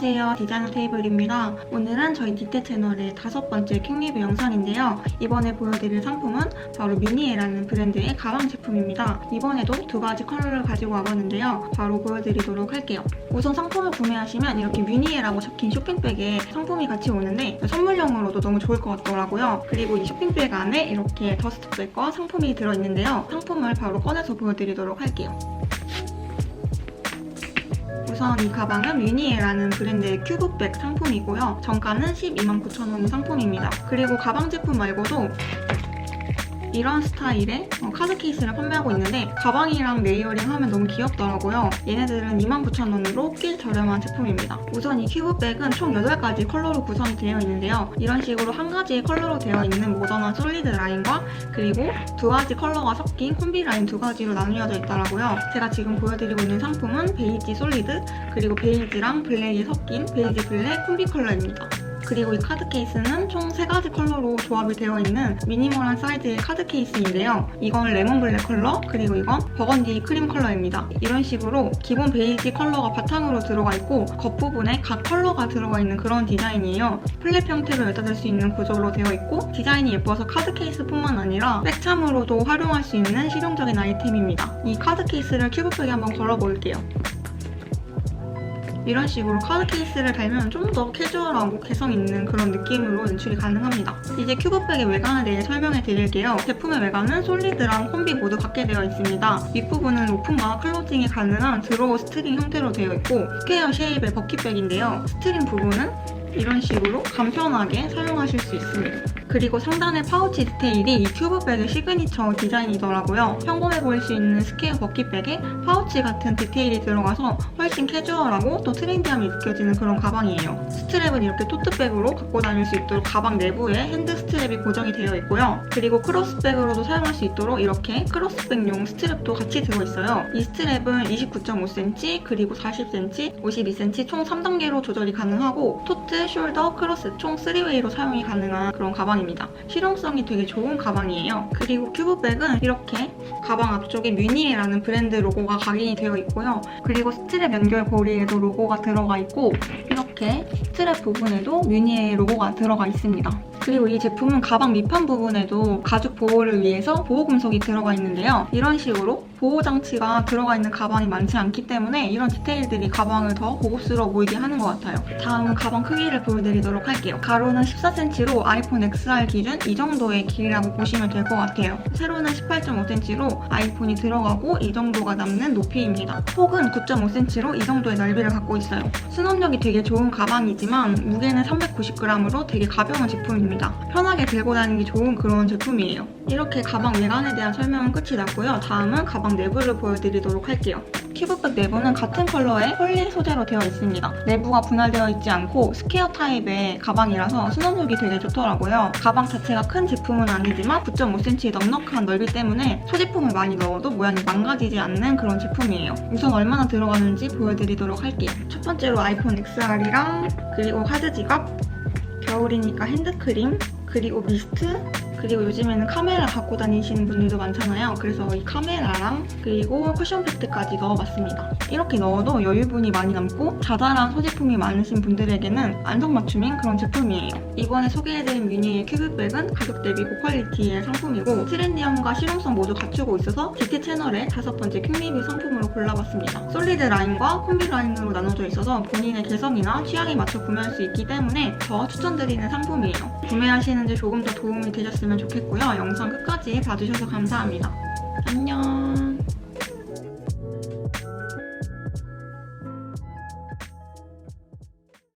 안녕하세요. 디자이너 테이블입니다. 오늘은 저희 디테 채널의 다섯 번째 킹리뷰 영상인데요. 이번에 보여드릴 상품은 바로 미니에라는 브랜드의 가방 제품입니다. 이번에도 두 가지 컬러를 가지고 와봤는데요. 바로 보여드리도록 할게요. 우선 상품을 구매하시면 이렇게 미니에라고 적힌 쇼핑백에 상품이 같이 오는데 선물용으로도 너무 좋을 것 같더라고요. 그리고 이 쇼핑백 안에 이렇게 더스트백과 상품이 들어있는데요. 상품을 바로 꺼내서 보여드리도록 할게요 우선 이 가방은 위니에라는 브랜드의 큐브백 상품이고요. 정가는 12만 9천 원의 상품입니다. 그리고 가방 제품 말고도 이런 스타일의 어, 카드 케이스를 판매하고 있는데 가방이랑 레이어링 하면 너무 귀엽더라고요. 얘네들은 29,000원으로 꽤 저렴한 제품입니다. 우선 이 큐브백은 총 8가지 컬러로 구성이 되어 있는데요. 이런 식으로 한 가지의 컬러로 되어 있는 모던한 솔리드 라인과 그리고 두 가지 컬러가 섞인 콤비 라인 두 가지로 나뉘어져 있더라고요. 제가 지금 보여드리고 있는 상품은 베이지 솔리드 그리고 베이지랑 블랙이 섞인 베이지 블랙 콤비 컬러입니다. 그리고 이 카드 케이스는 총 3가지 컬러로 조합이 되어 있는 미니멀한 사이즈의 카드 케이스인데요. 이건 레몬 블랙 컬러, 그리고 이건 버건디 크림 컬러입니다. 이런 식으로 기본 베이지 컬러가 바탕으로 들어가 있고 겉부분에 각 컬러가 들어가 있는 그런 디자인이에요. 플랫 형태로 열닫을 수 있는 구조로 되어 있고 디자인이 예뻐서 카드 케이스뿐만 아니라 백참으로도 활용할 수 있는 실용적인 아이템입니다. 이 카드 케이스를 큐브백에 한번 걸어볼게요. 이런 식으로 카드 케이스를 달면 좀 더 캐주얼하고 개성 있는 그런 느낌으로 연출이 가능합니다. 이제 큐브백의 외관에 대해 설명해 드릴게요. 제품의 외관은 솔리드랑 콤비 모두 갖게 되어 있습니다. 윗부분은 오픈과 클로징이 가능한 드로우 스트링 형태로 되어 있고 스퀘어 쉐입의 버킷백인데요. 스트링 부분은 이런 식으로 간편하게 사용하실 수 있습니다. 그리고 상단의 파우치 디테일이 이 큐브백의 시그니처 디자인이더라고요. 평범해 보일 수 있는 스퀘어 버킷백에 파우치 같은 디테일이 들어가서 훨씬 캐주얼하고 또 트렌디함이 느껴지는 그런 가방이에요. 스트랩은 이렇게 토트백으로 갖고 다닐 수 있도록 가방 내부에 핸드 스트랩이 고정이 되어 있고요. 그리고 크로스백으로도 사용할 수 있도록 이렇게 크로스백용 스트랩도 같이 들어있어요. 이 스트랩은 29.5cm, 그리고 40cm, 52cm 총 3단계로 조절이 가능하고 토트, 숄더, 크로스 총 3웨이로 사용이 가능한 그런 가방 입니다. 실용성이 되게 좋은 가방이에요. 그리고 큐브백은 이렇게 가방 앞쪽에 뮤니에라는 브랜드 로고가 각인이 되어 있고요. 그리고 스트랩 연결 고리에도 로고가 들어가 있고 이렇게 스트랩 부분에도 뮤니에 로고가 들어가 있습니다. 그리고 이 제품은 가방 밑판 부분에도 가죽 보호를 위해서 보호 금속이 들어가 있는데요. 이런 식으로 보호 장치가 들어가 있는 가방이 많지 않기 때문에 이런 디테일들이 가방을 더 고급스러워 보이게 하는 것 같아요. 다음은 가방 크기를 보여드리도록 할게요. 가로는 14cm로 아이폰 XR 기준 이 정도의 길이라고 보시면 될 것 같아요. 세로는 18.5cm로 아이폰이 들어가고 이 정도가 남는 높이입니다. 폭은 9.5cm로 이 정도의 넓이를 갖고 있어요. 수납력이 되게 좋은 가방이지만 무게는 390g으로 되게 가벼운 제품입니다. 편하게 들고 다니기 좋은 그런 제품이에요. 이렇게 가방 외관에 대한 설명은 끝이 났고요. 다음은 가방 내부를 보여드리도록 할게요. 큐브백 내부는 같은 컬러의 폴리 소재로 되어 있습니다. 내부가 분할되어 있지 않고 스퀘어 타입의 가방이라서 수납력이 되게 좋더라고요. 가방 자체가 큰 제품은 아니지만 9.5cm의 넉넉한 넓이 때문에 소지품을 많이 넣어도 모양이 망가지지 않는 그런 제품이에요. 우선 얼마나 들어가는지 보여드리도록 할게요. 첫 번째로 아이폰 XR이랑 그리고 카드 지갑, 겨울이니까 핸드크림, 그리고 미스트, 그리고 요즘에는 카메라 갖고 다니시는 분들도 많잖아요. 그래서 이 카메라랑 그리고 쿠션 패드까지 넣어봤습니다. 이렇게 넣어도 여유분이 많이 남고 자잘한 소지품이 많으신 분들에게는 안성맞춤인 그런 제품이에요. 이번에 소개해드린 뮤니의 큐브백은 가격 대비 고퀄리티의 상품이고 트렌디함과 실용성 모두 갖추고 있어서 GT 채널의 다섯 번째 킹리뷰 상품으로 골라봤습니다. 솔리드 라인과 콤비 라인으로 나눠져 있어서 본인의 개성이나 취향에 맞춰 구매할 수 있기 때문에 더 추천드리는 상품이에요. 구매하시는 영상까지 조금 더 도움이 되셨으면 좋겠고요. 영상 끝까지 봐주셔서 감사합니다. 안녕.